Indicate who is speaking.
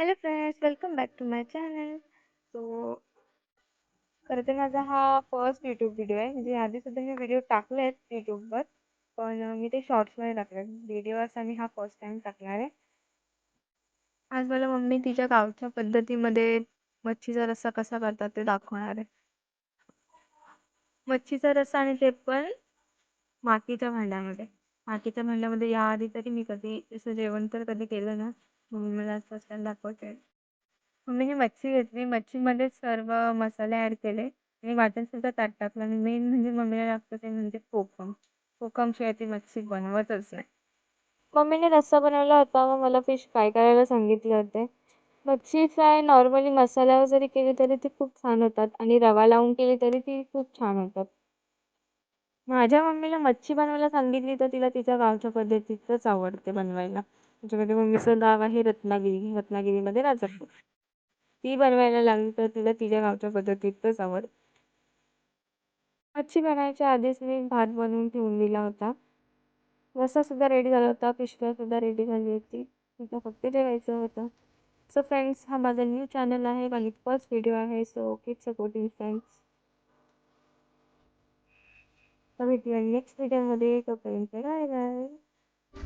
Speaker 1: Hello friends welcome back to my channel so खरं तर माझा हा फर्स्ट यूट्यूब व्हिडिओ आहे. म्हणजे आधी सुद्धा मी व्हिडिओ टाकले आहेत यूट्यूबवर पण मी ते शॉर्ट्समध्ये टाकले व्हिडिओज आणि हा फर्स्ट टाईम टाकणार आहे. आज मला मम्मी तिच्या गावच्या पद्धतीमध्ये मच्छीचा रस्सा कसा करतात ते दाखवणार आहे. मच्छीचा रस्सा आणि ते पण मातीच्या भांड्यामध्ये. मातीच्या भांड्यामध्ये याआधी तरी मी कधी असं जेवण तर कधी केलं ना मम्मी मला फर्स्ट टाइम दाखवते मम्मीने मच्छी घेतली. मच्छीमध्ये सर्व मसाले ॲड केले. आणि वाटणसुद्धा ताट टाकलं. आणि मेन म्हणजे मम्मीला लागतं ते म्हणजे कोकम. कोकमशिवाय ती मच्छी बनवतच नाही. मम्मीने रस्सा बनवला होता मग मला फिश फ्राय करायला सांगितले होते. मच्छी फ्राय नॉर्मली मसाल्यावर जरी केली तरी ती खूप छान होतात. आणि रवा लावून केली तरी ती खूप छान होतात. माझ्या मम्मीला मच्छी बनवायला सांगितली तर तिला तिच्या गावच्या पद्धतीतच आवडते बनवायला. माझ्या मम्मीचं गाव आहे रत्नागिरी रत्नागिरीमध्ये राजापूर. ती बनवायला लागली तर तिला तिच्या गावच्या पद्धतीतच आवड मच्छी बनायच्या आधीच मी भात बनवून ठेवून दिला होता. रस्सासुद्धा रेडी झाला होता सुद्धा रेडी झाली होती. तिथं फक्त ठेवायचं होतं. सो फ्रेंड्स हा माझा न्यू चॅनल आहे. माझी फर्स्ट व्हिडिओ आहे. सो कीप सपोर्टिंग फ्रेंड्स तर भेटूया नेक्स्ट व्हिडिओमध्ये तोपर्यंत काय बाय